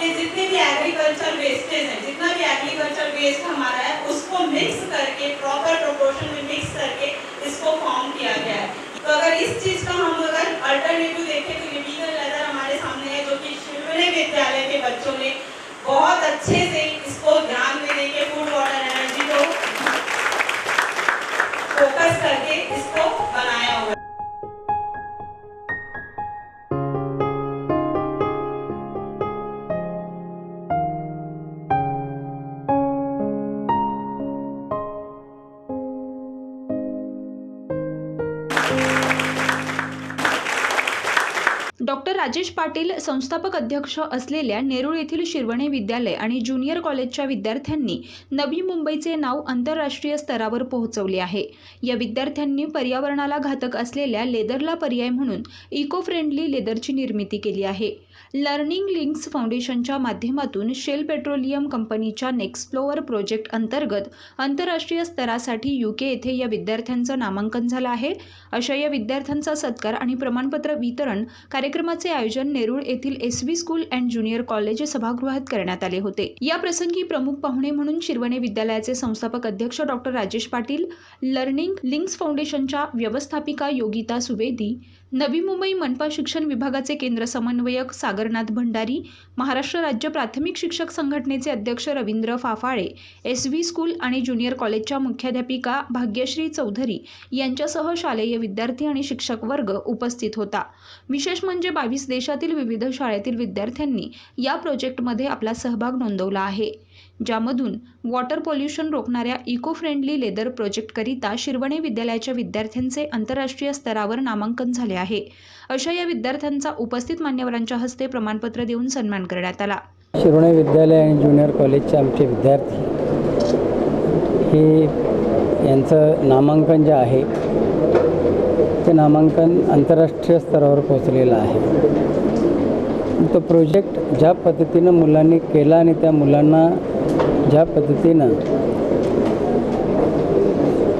अपने जितने भी एग्रीकल्चर वेस्टेज हैं, जितना भी एग्रीकल्चर वेस्ट हमारा है, उसको मिक्स करके प्रॉपर प्रोपोर्शन में मिक्स करके इसको फॉर्म किया गया है। तो अगर इस चीज़ का हम अगर अल्टरनेटिव देखें तो ये लेदर हमारे सामने है, जो कि शिवने विद्यालय के बच्चों ने बहुत अच्छे से इसको ध्यान में डॉक्टर राजेश पाटील संस्थापक अध्यक्ष असलेल्या नेरूळ येथील शिरवणे विद्यालय आणि ज्युनियर कॉलेजच्या विद्यार्थ्यांनी नवी मुंबईचे नाव आंतरराष्ट्रीय स्तरावर पोहोचवले आहे. या विद्यार्थ्यांनी पर्यावरणाला घातक असलेल्या लेदरला पर्याय म्हणून इको फ्रेंडली लेदरची निर्मिती केली आहे. लर्निंग लिंक्स फाउंडेशनच्या माध्यमातून शेल पेट्रोलियम कंपनीच्या नेक्सप्लोअर प्रोजेक्ट अंतर्गत आंतरराष्ट्रीय स्तरासाठी युके येथे या विद्यार्थ्यांचं नामांकन झालं आहे. अशा या विद्यार्थ्यांचा सत्कार आणि प्रमाणपत्र वितरण कार्यक्रमाचे आयोजन नेरूळ येथील S V school and junior college सभागृहात करण्यात आले होते. या प्रसंगी प्रमुख पाहुणे म्हणून शिरवणे विद्यालयाचे संस्थापक अध्यक्ष doctor Rajesh Patil learning links फाउंडेशनच्या व्यवस्थापिका योगिता सुवेदी नवी मुंबई मनपा शिक्षण विभागाचे केंद्र समन्वयक सागरनाथ भंडारी महाराष्ट्र राज्य प्राथमिक शिक्षक संघटनेचे अध्यक्ष Ravindra Phaphale S V school आणि ज्युनियर कॉलेजच्या मुख्याध्यापिका भाग्यश्री चौधरी यांच्यासह शालेय विद्यार्थी आणि शिक्षक वर्ग उपस्थित होता. विशेष म्हणजे बावीस देशातील विविध शाळेतील विद्यार्थ्यांनी या प्रोजेक्टमध्ये आपला सहभाग नोंदवला आहे. ज्यामधून वॉटर पोल्युशन रोखणाऱ्या इको फ्रेंडली लेदर प्रोजेक्टकरिता शिरवणे विद्यालयाच्या विद्यार्थ्यांचे आंतरराष्ट्रीय स्तरावर नामांकन झाले आहे. अशा या विद्यार्थ्यांचा उपस्थित मान्यवरांच्या हस्ते प्रमाणपत्र देऊन सन्मान करण्यात आला. शिरवणे विद्यालय आणि ज्युनियर कॉलेजचे आमचे विद्यार्थी हे यांचं नामांकन जे आहे ते नामांकन आंतरराष्ट्रीय स्तरावर पोचलेलं आहे. तो प्रोजेक्ट ज्या पद्धतीनं मुलांनी केला आणि त्या मुलांना ज्या पद्धतीनं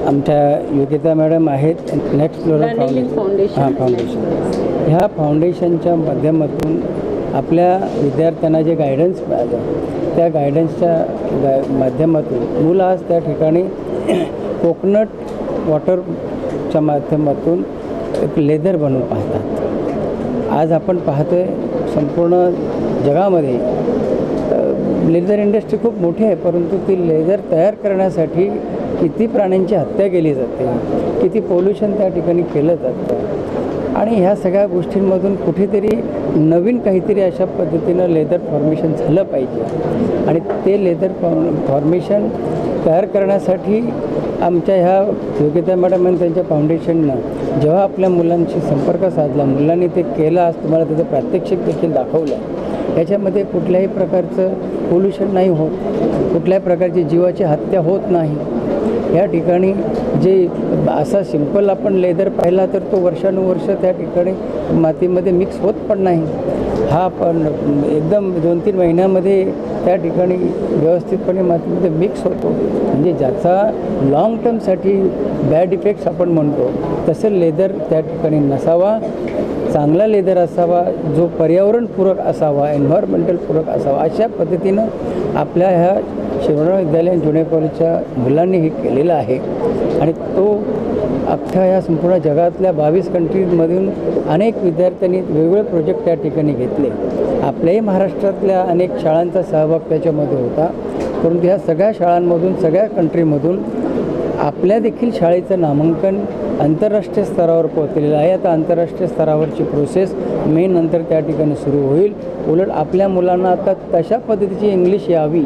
आमच्या योगिता मॅडम आहेत नेक्स्ट फ्लोअर फाउंडेशन हां फाउंडेशन ह्या फाउंडेशनच्या माध्यमातून आपल्या विद्यार्थ्यांना जे गायडन्स मिळालं त्या गायडन्सच्या गा माध्यमातून मुलं आज त्या ठिकाणी कोकोनट वॉटरच्या माध्यमातून एक लेदर बनवून पाहतात. आज आपण पाहतोय संपूर्ण जगामध्ये लेदर इंडस्ट्री खूप मोठी आहे परंतु ती लेदर तयार करण्यासाठी किती प्राण्यांची हत्या केली जाते किती पोल्युशन त्या ठिकाणी केलं जातं आणि ह्या सगळ्या गोष्टींमधून कुठेतरी नवीन काहीतरी अशा पद्धतीनं लेदर फॉर्मेशन झालं पाहिजे. आणि ते लेदर फॉर्मेशन तयार करण्यासाठी आमच्या ह्या योग्यता मॅडम आणि त्यांच्या फाउंडेशननं जेव्हा आपल्या मुलांशी संपर्क साधला मुलांनी ते केलं आज तुम्हाला त्याचं प्रात्यक्षिक देखील दाखवलं याच्यामध्ये कुठल्याही प्रकारचं पोल्युशन नाही होत. कुठल्याही प्रकारची जीवाची हत्या होत नाही. या ठिकाणी जे असा सिंपल आपण लेदर पाहिला तर तो वर्षानुवर्ष त्या ठिकाणी मातीमध्ये मिक्स होत पण नाही. हा पण एकदम दोन तीन महिन्यामध्ये त्या ठिकाणी व्यवस्थितपणे मातीमध्ये मिक्स होतो. म्हणजे ज्याचा लाँग टर्मसाठी बॅड इफेक्ट्स आपण म्हणतो तसं लेदर त्या ठिकाणी नसावा. चांगला लेदर असावा जो पर्यावरणपूरक असावा एन्व्हायरमेंटल पूरक असावा अशा पद्धतीनं आपल्या ह्या शिवणा विद्यालय जुने कॉलेजच्या मुलांनी हे केलेलं आहे. आणि तो अख्ख्या ह्या संपूर्ण जगातल्या बावीस कंट्रीजमधून अनेक विद्यार्थ्यांनी वेगवेगळे प्रोजेक्ट त्या ठिकाणी घेतले. आपल्याही महाराष्ट्रातल्या अनेक शाळांचा सहभाग त्याच्यामध्ये होता. परंतु ह्या सगळ्या शाळांमधून सगळ्या कंट्रीमधून आपल्या देखील शाळेचं नामांकन आंतरराष्ट्रीय स्तरावर पोहोचलेलं आहे. आता आंतरराष्ट्रीय स्तरावरची प्रोसेस मे नंतर त्या ठिकाणी सुरू होईल. उलट आपल्या मुलांना आता तशा पद्धतीची इंग्लिश यावी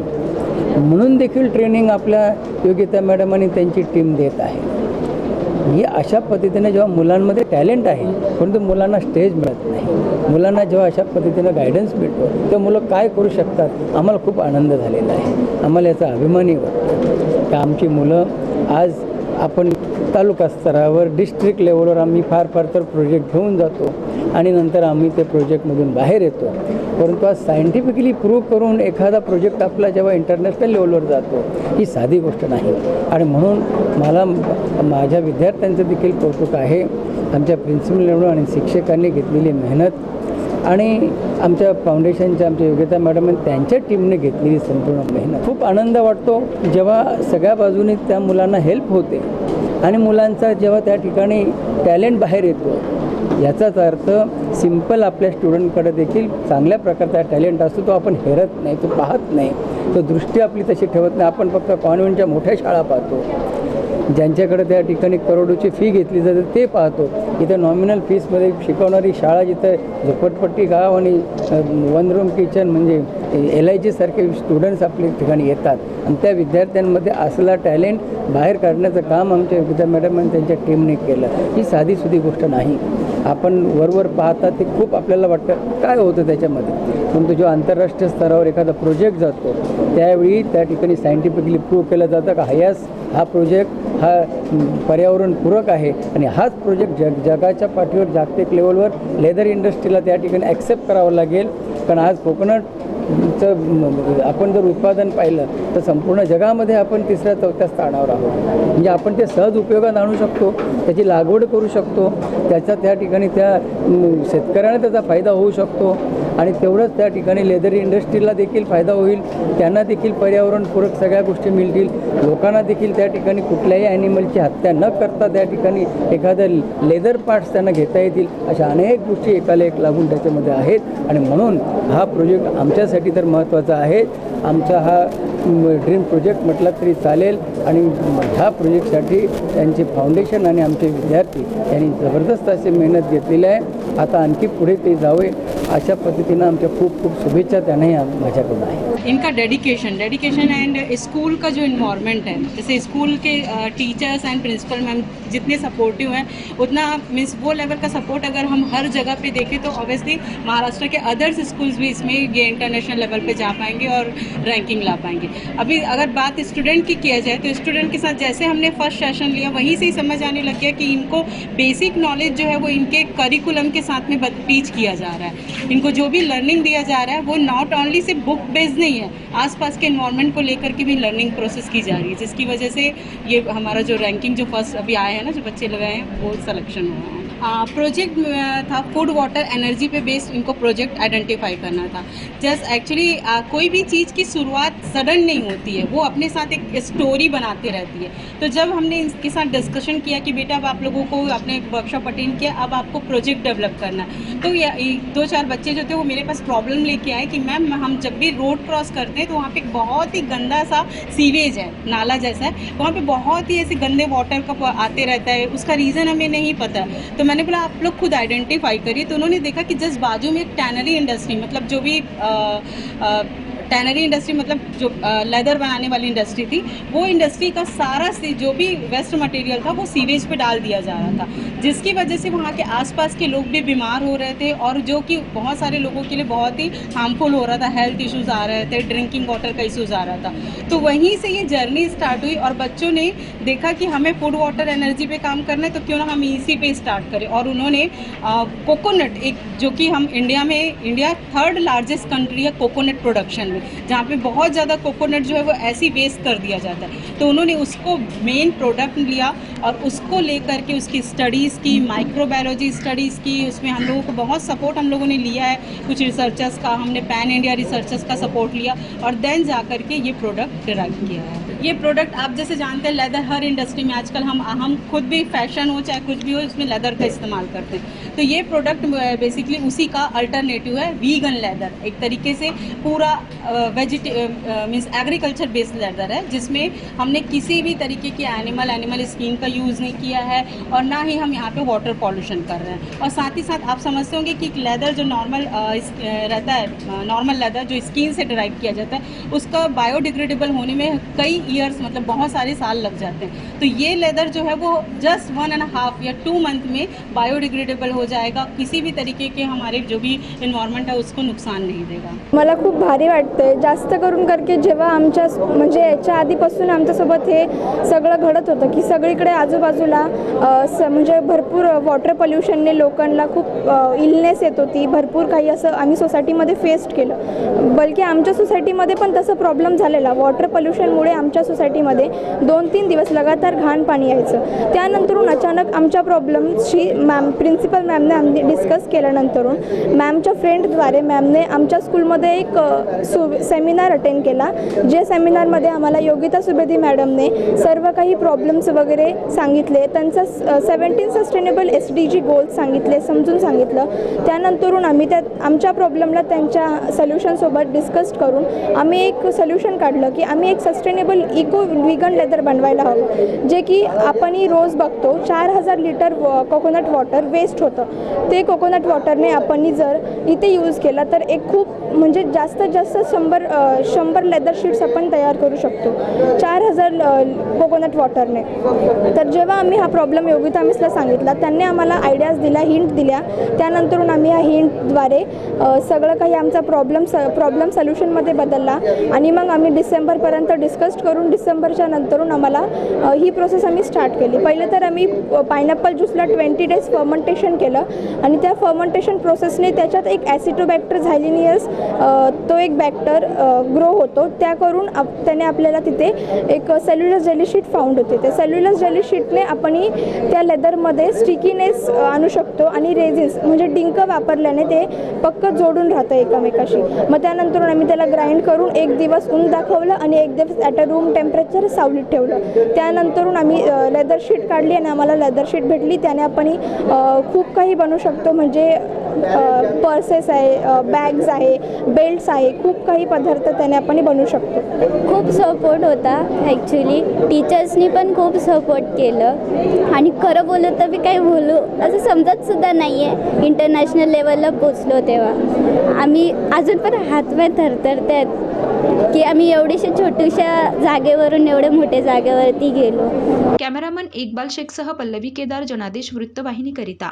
म्हणून देखील ट्रेनिंग आपल्या योग्यता मॅडम आणि त्यांची टीम देत आहे. ही अशा पद्धतीने जेव्हा मुलांमध्ये टॅलेंट आहे परंतु मुलांना स्टेज मिळत नाही. मुलांना जेव्हा अशा पद्धतीनं गायडन्स मिळतो तेव्हा मुलं काय करू शकतात? आम्हाला खूप आनंद झालेला आहे. आम्हाला याचा अभिमानही वाटतो. का आमची मुलं आज आपण तालुका स्तरावर डिस्ट्रिक्ट लेवलवर आम्ही फार फार तर प्रोजेक्ट घेऊन जातो आणि नंतर आम्ही ते प्रोजेक्टमधून बाहेर येतो. परंतु आज सायंटिफिकली प्रूव्ह करून एखादा प्रोजेक्ट आपला जेव्हा इंटरनॅशनल लेवलवर जातो ही साधी गोष्ट नाही. आणि म्हणून मला माझ्या विद्यार्थ्यांचं देखील कौतुक आहे. आमच्या प्रिन्सिपल आणि शिक्षकांनी घेतलेली मेहनत आणि आमच्या फाउंडेशनच्या आमच्या योग्यता मॅडम आणि त्यांच्या टीमने घेतलेली संपूर्ण मेहनत. खूप आनंद वाटतो जेव्हा सगळ्या बाजूने त्या मुलांना हेल्प होते आणि मुलांचा जेव्हा त्या ठिकाणी टॅलेंट बाहेर येतो याचाच अर्थ सिंपल आपल्या स्टुडंटकडे देखील चांगल्या प्रकारचा टॅलेंट असतो तो आपण हेरत नाही तो पाहत नाही. तो दृष्टी आपली तशी ठेवत नाही. आपण फक्त कॉन्व्हेंटच्या मोठ्या शाळा पाहतो. ज्यांच्याकडे त्या ठिकाणी करोडोची फी घेतली जाते ते पाहतो. इथं नॉमिनल फीसमध्ये शिकवणारी शाळा जिथं झोपटपट्टी गाव आणि वन रूम किचन म्हणजे एल आय जीसारखे स्टुडंट्स आपल्या ठिकाणी येतात. आणि त्या विद्यार्थ्यांमध्ये असला टॅलेंट बाहेर काढण्याचं काम आमच्या विद्या मॅडम आणि त्यांच्या टीमने केलं. ही साधीसुधी गोष्ट नाही. आपण वरवर पाहता ते खूप आपल्याला वाटतं काय होतं त्याच्यामध्ये? परंतु जो आंतरराष्ट्रीय स्तरावर एखादा प्रोजेक्ट जातो त्यावेळी त्या ठिकाणी सायंटिफिकली प्रूव्ह केलं जातं का हयास हा प्रोजेक्ट हा पर्यावरणपूरक आहे आणि हाच प्रोजेक्ट जग जगाच्या पाठीवर जागतिक लेवलवर लेदर इंडस्ट्रीला त्या ठिकाणी ॲक्सेप्ट करावं लागेल. कारण आज चं आपण जर उत्पादन पाहिलं तर संपूर्ण जगामध्ये आपण तिसऱ्या चौथ्या स्थानावर आहोत. म्हणजे आपण ते सहज उपयोगात आणू शकतो त्याची लागवड करू शकतो त्याचा त्या ठिकाणी त्या शेतकऱ्याने शेतकऱ्यांना त्याचा फायदा होऊ शकतो. आणि तेवढंच त्या ठिकाणी लेदर इंडस्ट्रीला देखील फायदा होईल. त्यांना देखील पर्यावरणपूरक सगळ्या गोष्टी मिळतील. लोकांना देखील त्या ठिकाणी कुठल्याही ॲनिमलची हत्या न करता त्या ठिकाणी एखादं लेदर पार्ट्स त्यांना घेता येतील. अशा अनेक गोष्टी एकाला एक लागून त्याच्यामध्ये आहेत. आणि म्हणून हा प्रोजेक्ट आमच्यासाठी तर महत्त्वाचा आहे. आमचा हा ड्रीम प्रोजेक्ट म्हटला तरी चालेल. आणि ह्या प्रोजेक्टसाठी त्यांचे फाउंडेशन आणि आमचे विद्यार्थी यांनी जबरदस्त अशी मेहनत घेतलेली आहे. आता आणखी पुढे ते जावे. अशा पद्धतीनं आमच्या खूप खूप शुभेच्छा त्यांनाही आम- माझ्याकडून इनका डेडिकेशन डेडिकेशन एंड स्कूल का जो इन्वायरमेंट है, जैसे स्कूल के टीचर्स एंड प्रिंसिपल मैम जितने सपोर्टिव हैं, उतना मीन्स वो लेवल का सपोर्ट अगर हम हर जगह पे देखें तो ऑब्वियसली महाराष्ट्र के अदर्स स्कूल्स भी इसमें ये इंटरनेशनल लेवल पे जा पाएँगे और रैंकिंग ला पाएँगे। अभी अगर बात स्टूडेंट की किया जाए तो स्टूडेंट के साथ जैसे हमने फ़र्स्ट सेशन लिया, वहीं से ही समझ आने लग गया कि इनको बेसिक नॉलेज जो है वो इनके करिकुलम के साथ में टीच किया जा रहा है। इनको जो भी लर्निंग दिया जा रहा है, वो नॉट ओनली सिर्फ़ बुक बेस्ड नहीं है, आसपास के इन्वायरमेंट को लेकर के भी लर्निंग प्रोसेस की जा रही है, जिसकी वजह से ये हमारा जो रैंकिंग जो फ़र्स्ट अभी आया है ना, जो बच्चे लगाए हैं, वो सलेक्शन हुआ है। प्रोजेक्ट था फ़ूड वाटर एनर्जी पे बेस्ड इनको प्रोजेक्ट आइडेंटिफाई करना था। जस्ट एक्चुअली कोई भी चीज़ की शुरुआत सडन नहीं होती है। वो अपने साथ एक स्टोरी बनाती रहती है। तो जब हमने इसके साथ डिस्कशन किया कि बेटा अब आप लोगों को अपने वर्कशॉप अटेंड किया, अब आपको प्रोजेक्ट डेवलप करना है। तो दो चार बच्चे जो थे वो मेरे पास प्रॉब्लम लेके आए कि मैम, हम जब भी रोड क्रॉस करते हैं तो वहाँ पे एक बहुत ही गंदा सा सीवेज है, नाला जैसा है। वहाँ पे बहुत ही ऐसे गंदे वाटर का आते रहता है। उसका रीज़न हमें नहीं पता। तो मैंने बोला आप लोग खुद आइडेंटिफाई करिए। तो उन्होंने देखा कि जस्ट बाजू में एक टैनरी इंडस्ट्री मतलब जो भी टैनरी इंडस्ट्री मतलब जो लेदर बनाने वाली इंडस्ट्री थी, वो इंडस्ट्री का सारा सी, जो भी वेस्ट मटेरियल था, वो सीवेज पे डाल दिया जा रहा था। जिसकी वजह से वहाँ के आसपास के लोग भी बीमार हो रहे थे और जो कि बहुत सारे लोगों के लिए बहुत ही हार्मफुल हो रहा था हेल्थ इश्यूज़ आ रहे थे ड्रिंकिंग वाटर का इश्यूज़ आ रहा था। तो वहीं से ये जर्नी स्टार्ट हुई और बच्चों ने देखा कि हमें फ़ूड वाटर एनर्जी पे काम करना है तो क्यों ना हम इसी पे स्टार्ट करें। और उन्होंने कोकोनट एक, जो कि हम इंडिया में इंडिया थर्ड लार्जेस्ट कंट्री है कोकोनट प्रोडक्शन में, जहाँ पे बहुत ज़्यादा कोकोनट जो है वो ऐसी वेस्ट कर दिया जाता है। तो उन्होंने उसको मेन प्रोडक्ट लिया और उसको लेकर के उसकी स्टडीज़ की माइक्रोबायोलॉजी स्टडीज़ की, उसमें हम लोगों को बहुत सपोर्ट हम लोगों ने लिया है। कुछ रिसर्चर्स का, हमने पैन इंडिया रिसर्चर्स का सपोर्ट लिया और देन जा के ये प्रोडक्ट डिराइव किया है। ये प्रोडक्ट आप जैसे जानते हैं लेदर हर इंडस्ट्री में आजकल हम हम खुद भी फ़ैशन हो चाहे कुछ भी हो इसमें लेदर का इस्तेमाल करते हैं। तो ये प्रोडक्ट बेसिकली उसी का अल्टरनेटिव है वीगन लेदर एक तरीके से पूरा वेजिटे मीन्स एग्रीकल्चर बेस्ड लेदर है, जिसमें हमने किसी भी तरीके की एनिमल एनिमल स्किन का यूज़ नहीं किया है और ना ही हम यहाँ पे वाटर पॉल्यूशन कर रहे हैं। और साथ ही साथ आप समझते होंगे कि लेदर जो नॉर्मल रहता है नॉर्मल लेदर जो स्किन से ड्राइव किया जाता है, उसका बायोडिग्रेडेबल होने में कई ईयर्स मतलब बहुत सारे साल लग जाते हैं। तो ये लेदर जो है वो जस्ट वन एंड हाफ़ या टू मंथ में बायोडिग्रेडेबल हो जाएगा, किसी भी तरीके के हमारे जो भी इन्वायरमेंट है उसको नुकसान नहीं देगा। मला खूप भारी शकते जास्त करून करके जेव्हा आमच्या म्हणजे याच्या आधीपासून आमच्यासोबत हे सगळं घडत होतं की सगळीकडे आजूबाजूला स म्हणजे भरपूर वॉटर पॉल्युशनने लोकांना खूप इलनेस येत होती भरपूर काही असं आम्ही सोसायटीमध्ये फेस्ट केलं. बल्कि आमच्या सोसायटीमध्ये पण तसं प्रॉब्लेम झालेला. वॉटर पॉल्युशनमुळे आमच्या सोसायटीमध्ये दोन तीन दिवस लगातार घाण पाणी यायचं. त्यानंतरून अचानक आमच्या प्रॉब्लेमशी मॅम प्रिन्सिपल मॅमने आम्ही डिस्कस केल्यानंतरून मॅमच्या फ्रेंडद्वारे मॅमने आमच्या स्कूलमध्ये एक सो सेमिनार अटेंड केला. जे सेमिनारमध्ये आम्हाला योगिता सुबेदी मॅडमने सर्व काही प्रॉब्लेम्स वगैरे सांगितले. त्यांचं seventeen sustainable S D G goals सांगितले समजून सांगितलं. त्यानंतरून आम्ही त्या आमच्या प्रॉब्लेमला त्यांच्या सोल्युशनसोबत डिस्कस करून आम्ही एक सोल्युशन काढलं की आम्ही एक सस्टेनेबल इको विगन लेदर बनवायला हवं. जे की आपणही रोज बघतो चार हजार लिटर कोकोनट वॉटर वेस्ट होतं. ते कोकोनट वॉटरने आपणही जर इथे यूज केला तर एक खूप म्हणजे जास्तीत जास्त शंभर शंभर लेदर शीट्स आपण तयार करू शकतो. चार हजार कोकोनट वॉटरने तर जेव्हा आम्ही हा प्रॉब्लेम योगिता मिसला सांगितला त्यांनी आम्हाला आयडियाज दिल्या हिंट दिल्या. त्यानंतरून आम्ही ह्या हिंटद्वारे सगळं काही आमचा प्रॉब्लेम स प्रॉब्लेम सोल्युशनमध्ये बदलला. आणि मग आम्ही डिसेंबरपर्यंत डिस्कस करून डिसेंबरच्या नंतरून आम्हाला ही प्रोसेस आम्ही स्टार्ट केली. पहिले तर आम्ही पायनॅपल ज्यूसला ट्वेंटी डेज फर्मंटेशन केलं. आणि त्या फर्मंटेशन प्रोसेसने त्याच्यात एक ॲसिटोबॅक्टर झायलिनियस तो एक बॅक्टर ग्रो होतो. त्या करून आप त्याने आपल्याला तिथे एक सेल्युलर जेलीशीट फाउंड होते. त्या सेल्युलर जेलीशीटने आपण त्या लेदरमध्ये स्टिकीनेस आणू शकतो आणि रेझिन्स म्हणजे डिंक वापरल्याने ते पक्क जोडून राहतं एकामेकाशी. मग त्यानंतर आम्ही त्याला ग्राइंड करून एक दिवस ऊन दाखवलं आणि एक दिवस ॲट अ रूम टेम्परेचर सावलीत ठेवलं. त्यानंतरून आम्ही लेदर शीट काढली आणि आम्हाला लेदर शीट भेटली. त्याने आपण खूप काही बनवू शकतो. म्हणजे पर्सेस आहे बॅग्स आहे बेल्ट्स आहे खूप काही पदार्थ त्याने आपण बनवू शकतो. खूप सपोर्ट होता ॲक्च्युली टीचर्सनी पण खूप सपोर्ट केलं. आणि खरं बोलू तर मी काही बोलू असं समजतसुद्धा नाही आहे इंटरनॅशनल लेवलला पोचलो तेव्हा. आम्ही अजून पण हातपाय थरथरत आहेत की आम्ही एवढीशा छोट्याशा जागेवरून एवढे मोठ्या जागेवरती गेलो. कॅमेरामन इक्बाल शेखसह पल्लवी केदार जनादेश वृत्तवाहिनीकरिता.